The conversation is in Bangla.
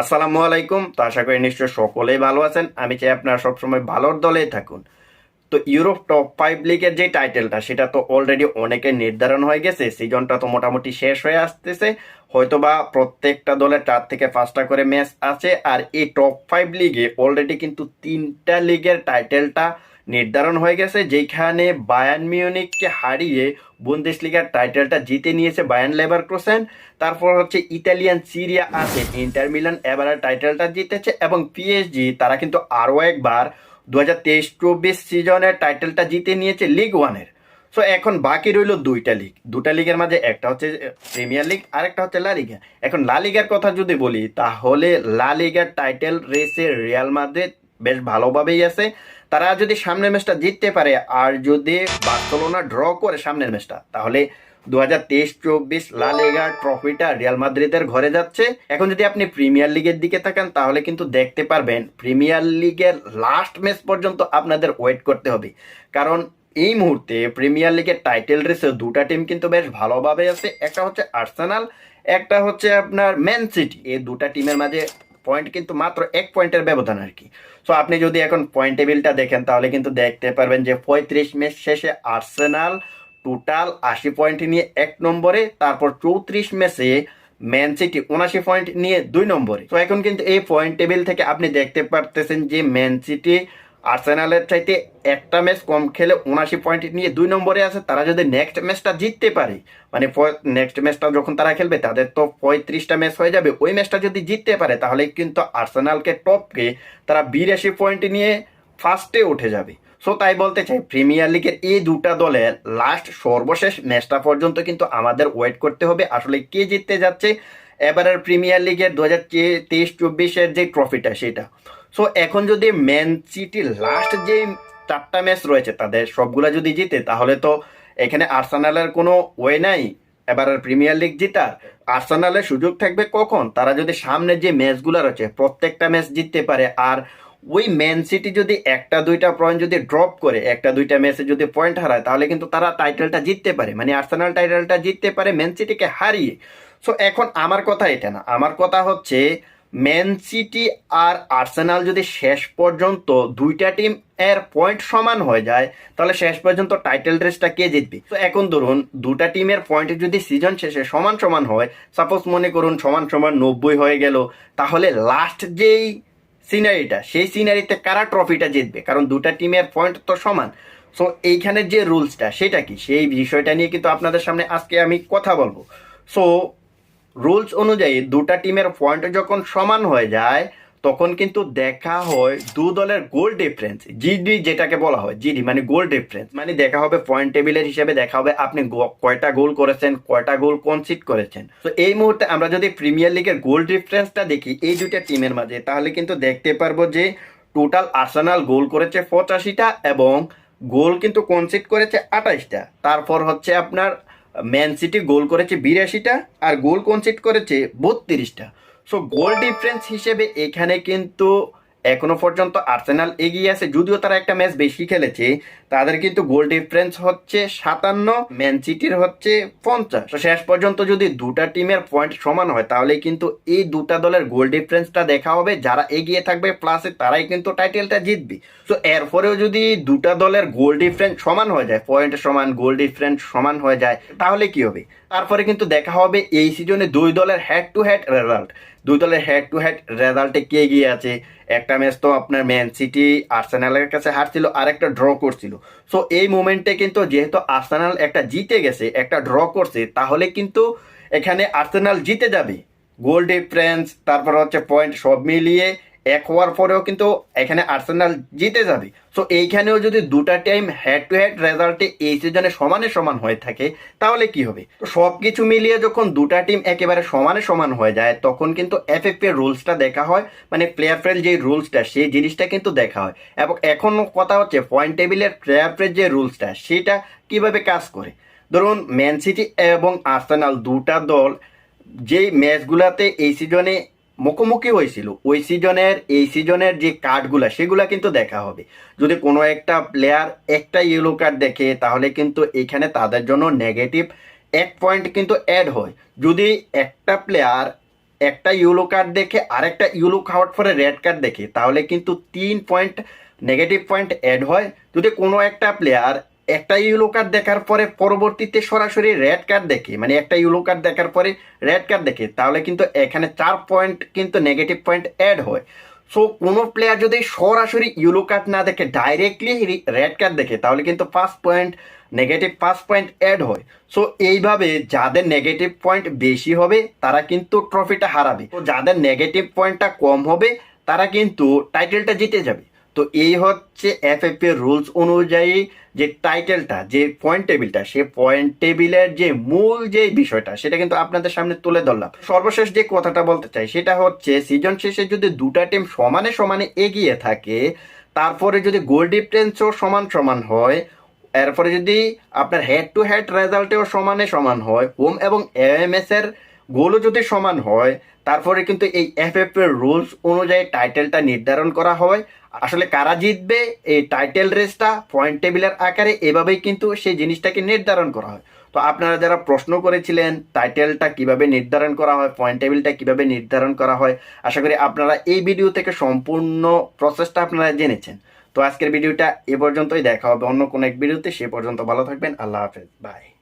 আসসালামু আলাইকুম। তো আশা করি নিশ্চয় সকলেই ভালো আছেন। আমি চাই আপনারা সবসময় ভালোর দলেই থাকুন। তো ইউরোপ টপ ফাইভ লিগের যে টাইটেলটা সেটা তো অলরেডি অনেকের নির্ধারণ হয়ে গেছে। সিজনটা তো মোটামুটি শেষ হয়ে আসতেছে। হয়তোবা প্রত্যেকটা দলের চার থেকে পাঁচটা করে ম্যাচ আছে। আর এই টপ ফাইভ লিগে অলরেডি কিন্তু তিনটা লিগের টাইটেলটা নির্ধারণ হয়ে গেছে যেখানে বায়ান মিউনিককে হারিয়ে বুন্দেশ লিগার টাইটেলটা জিতে নিয়েছে বায়ান লেবার ক্রোসেন তারপর হচ্ছে ইতালিয়ান সিরিয়া আছে, ইন্টার মিলান এবার টাইটেলটা জিতেছে এবং পিএসজি, তারা কিন্তু আরও একবার দু হাজার তেইশ চব্বিশ সিজনের টাইটেলটা জিতে নিয়েছে লিগ ওয়ানের। সো এখন বাকি রইল দুইটা লিগ। দুটা লিগের মাঝে একটা হচ্ছে প্রিমিয়ার লিগ আর একটা হচ্ছে লা লিগা। এখন লা লিগার কথা যদি বলি, তাহলে লা লিগার টাইটেল রেসে রিয়াল মাদ্রিদ বেশ ভালোভাবেই আছে। তারা যদি সামনের ম্যাচটা জিততে পারে আর যদি বার্সেলোনা ড্র করে সামনের ম্যাচটা, তাহলে দু হাজার তেইশ চব্বিশ লা লিগার ট্রফিটা রিয়াল মাদ্রিদের ঘরে যাচ্ছে। এখন যদি আপনি প্রিমিয়ার লিগের দিকে তাকান, তাহলে কিন্তু দেখতে পারবেন প্রিমিয়ার লিগের লাস্ট ম্যাচ পর্যন্ত আপনাদের ওয়েট করতে হবে। কারণ এই মুহূর্তে প্রিমিয়ার লিগের টাইটেল রেসে দুটা টিম কিন্তু বেশ ভালোভাবে আছে। একটা হচ্ছে আর্সেনাল, একটা হচ্ছে আপনার ম্যান সিটি। এই দুটা টিমের মাঝে পয়েন্ট কিন্তু মাত্র এক পয়েন্টের ব্যবধান আর কি। সো আপনি যদি এখন পয়েন্ট টেবিলটা দেখেন, তাহলে কিন্তু দেখতে পারবেন যে পঁয়ত্রিশ ম্যাচ শেষে আর্সেনাল টোটাল আশি পয়েন্ট নিয়ে এক নম্বরে, তারপর চৌত্রিশ ম্যাচে ম্যান সিটি উনাশি পয়েন্ট নিয়ে দুই নম্বরে। তো এখন কিন্তু এই পয়েন্ট টেবিল থেকে আপনি দেখতে পারতেছেন যে ম্যান সিটি আর্সেনালের চাইতে একটা ম্যাচ কম খেলে উনাশি পয়েন্ট নিয়ে দুই নম্বরে আছে, তারা যদি নেক্সট ম্যাচটা জিততে পারে মানে নেক্সট ম্যাচটা যখন তারা খেলবে, তাদের তো পঁয়ত্রিশটা ম্যাচ হয়ে যাবে, ওই ম্যাচটা যদি জিততে পারে, তাহলে কিন্তু আর্সেনালকে টপকে তারা বিরাশি পয়েন্ট নিয়ে ফার্স্টে উঠে যাবে। সো তাই বলতে চাই প্রিমিয়ার লিগের এই দুটা দলের লাস্ট সর্বশেষ ম্যাচটা পর্যন্ত কিন্তু আমাদের ওয়েট করতে হবে, আসলে কে জিততে যাচ্ছে, এবারের প্রিমিয়ার লিগের দু হাজার তেইশ, চব্বিশের যে ট্রফিটা সেটা। সো এখন যদি ম্যান সিটি লাস্ট যে চারটা ম্যাচ রয়েছে, তাদের সবগুলা যদি জিতে, তাহলে তো এখানে আর্সেনালের কোনো ওয়ে নাই। এবার প্রিমিয়ার লিগ জিতার। আর্সেনালের সুযোগ থাকবে কখন? তারা যদি সামনে যে ম্যাচগুলো রয়েছে, প্রত্যেকটা ম্যাচ জিততে পারে, আর ওই ম্যান সিটি যদি একটা দুইটা পয়েন্ট যদি ড্রপ করে, একটা দুইটা ম্যাচে যদি পয়েন্ট হারায়, তাহলে কিন্তু তারা টাইটেলটা জিততে পারে। মানে আর্সেনাল টাইটেলটা জিততে পারে ম্যান সিটিকে হারিয়ে। সো এখন আমার কথা এটা না। আমার কথা হচ্ছে ম্যান সিটি আর আর্সেনাল যদি শেষ পর্যন্ত দুইটা টিম এর পয়েন্ট সমান হয়ে যায়, তাহলে শেষ পর্যন্ত টাইটেল রেসটা কে জিতবে? তো এখন ধরুন, দুটা টিমের পয়েন্ট যদি সিজন শেষে সমান সমান হয় সাপোজ মনে করুন সমান সমান নব্বই হয়ে গেল, তাহলে লাস্ট যেই সিনারিটা সেই সিনারিতে কারা ট্রফিটা জিতবে? কারণ দুটা টিমের পয়েন্ট তো সমান। সো এইখানের যে রুলসটা সেটা কি? সেই বিষয়টা নিয়ে কিন্তু আপনাদের সামনে আজকে আমি কথা বলব। সো রুলস অনুযায়ী দুটা টিমের পয়েন্ট যখন সমান হয়ে যায়, তখন কিন্তু দেখা হয় দু দলের গোল ডিফারেন্স জিডি যেটাকে বলা হয় জিডি মানে গোল ডিফারেন্স মানে দেখা হবে পয়েন্ট টেবিলের হিসেবে দেখা হবে আপনি কয়টা গোল করেছেন, কয়টা গোল কনসিড করেছেন। তো এই মুহূর্তে আমরা যদি প্রিমিয়ার লিগের গোল ডিফারেন্সটা দেখি, এই দুইটা টিমের মাঝে, তাহলে কিন্তু দেখতে পারব যে টোটাল আর্সেনাল গোল করেছে পঁচাশিটা এবং গোল কিন্তু কনসিড করেছে আঠাইশটা তারপর হচ্ছে আপনার ম্যান সিটি গোল করেছে বিরাশিটা আর গোল কনসিড করেছে বত্রিশটা। সো গোল ডিফারেন্স হিসেবে এখানে কিন্তু এখনও পর্যন্ত আর্সেনাল এগিয়ে আছে, যদিও তারা একটা ম্যাচ বেশি খেলেছে। তাদের কিন্তু গোল ডিফারেন্স হচ্ছে সাতান্ন, ম্যান সিটির হচ্ছে পঞ্চাশ। তো শেষ পর্যন্ত যদি দুটা টিমের পয়েন্ট সমান হয়, তাহলে কিন্তু এই দুটা দলের গোল ডিফারেন্সটা দেখা হবে। যারা এগিয়ে থাকবে প্লাসে তারাই কিন্তু টাইটেলটা জিতবে। তো এরপরেও যদি দুটা দলের গোল ডিফারেন্স সমান হয়ে যায়, পয়েন্ট সমান, গোল ডিফারেন্স সমান হয়ে যায়, তাহলে কি হবে? তারপরে কিন্তু দেখা হবে এই সিজনে দুই দলের হেড টু হেড রেজাল্ট দুই দলের হেড টু হেড রেজাল্টে কে গিয়ে আছে? একটা ম্যাচ তো আপনার ম্যান সিটি আর্সেনালের কাছে হারছিল আর একটা ড্র করছিল। সো এই মোমেন্টে কিন্তু যেহেতু আর্সেনাল একটা জিতে গেছে, একটা ড্র করছে, তাহলে কিন্তু এখানে আর্সেনাল জিতে যাবে। গোল ডিফারেন্স তারপর হচ্ছে পয়েন্ট সব মিলিয়ে এক হওয়ার পরেও কিন্তু এখানে আর্সেনাল জিতে যাবে। সো এইখানেও যদি দুটা টাইম হেড টু হেড রেজাল্টে এই সিজনে সমানে সমান হয়ে থাকে, তাহলে কি হবে? তো সব কিছু মিলিয়ে যখন দুটা টিম একেবারে সমানে সমান হয়ে যায়, তখন কিন্তু এফ এর রুলসটা দেখা হয়। মানে প্লেয়ার ফ্রেল যে রুলসটা সেই জিনিসটা কিন্তু দেখা হয়। এবং এখন কথা হচ্ছে পয়েন্ট টেবিলের প্লেয়ার ফ্রেল যে রুলসটা সেটা কীভাবে কাজ করে? ধরুন ম্যান সিটি এবং আর্সেনাল দুটা দল, যেই ম্যাচগুলোতে এই সিজনে মুখোমুখি হয়েছিল। ওই সিজনের এই সিজনের যে কার্ডগুলা সেগুলা কিন্তু দেখা হবে। যদি কোনো একটা প্লেয়ার একটা ইয়েলো কার্ড দেখে, তাহলে কিন্তু এখানে তাদের জন্য নেগেটিভ এক পয়েন্ট কিন্তু অ্যাড হয়। যদি একটা প্লেয়ার একটা ইউলো কার্ড দেখে, আরেকটা ইউলো খাওয়ার পরে রেড কার্ড দেখে, তাহলে কিন্তু তিন পয়েন্ট নেগেটিভ পয়েন্ট অ্যাড হয়। যদি কোনো একটা প্লেয়ার একটা ইউলো কার্ড দেখার পরে পরবর্তীতে সরাসরি রেড কার্ড দেখে মানে একটা ইউলো কার্ড দেখার পরে রেড কার্ড দেখে, তাহলে কিন্তু এখানে চার পয়েন্ট কিন্তু নেগেটিভ পয়েন্ট অ্যাড হয়। সো কোনো প্লেয়ার যদি সরাসরি ইউলো কার্ড না দেখে ডাইরেক্টলি রেড কার্ড দেখে, তাহলে কিন্তু পাঁচ পয়েন্ট নেগেটিভ পাঁচ পয়েন্ট অ্যাড হয়। সো এইভাবে যাদের নেগেটিভ পয়েন্ট বেশি হবে, তারা কিন্তু ট্রফিটা হারাবে। তো যাদের নেগেটিভ পয়েন্টটা কম হবে, তারা কিন্তু টাইটেলটা জিতে যাবে। তো এই হচ্ছে এফএফ এর রুলস অনুযায়ী যে টাইটেলটা যে পয়েন্ট টেবিলটা সে পয়েন্ট টেবিলের যে মূল যে বিষয়টা, সেটা কিন্তু আপনাদের সামনে তুলে ধরলাম। সর্বশেষ যে কথাটা বলতে চাই, সেটা হচ্ছে সিজন শেষে যদি দুটা টিম সমানে সমানে এগিয়ে থাকে, তারপরে যদি গোল ডিফারেন্সও সমান সমান হয়, এরপরে যদি আপনার হেড টু হেড রেজাল্টেও সমানে সমান হয় হোম এবং এএমএস এর গোলও যদি সমান হয়, তারপরে কিন্তু এই এফএফ এর রুলস অনুযায়ী টাইটেলটা নির্ধারণ করা হয়। আসলে কারা জিতবে, এই টাইটেল রেসটা পয়েন্ট টেবিলের আকারে এভাবেই কিন্তু সেই জিনিসটাকে নির্ধারণ করা হয়। তো আপনারা যারা প্রশ্ন করেছিলেন টাইটেলটা কীভাবে নির্ধারণ করা হয় পয়েন্ট টেবিলটা কীভাবে নির্ধারণ করা হয়, আশা করি আপনারা এই ভিডিও থেকে সম্পূর্ণ প্রসেসটা আপনারা জেনেছেন। তো আজকের ভিডিওটা এ পর্যন্তই, দেখা হবে অন্য কোনো এক ভিডিওতে সে পর্যন্ত ভালো থাকবেন, আল্লাহ হাফেজ বাই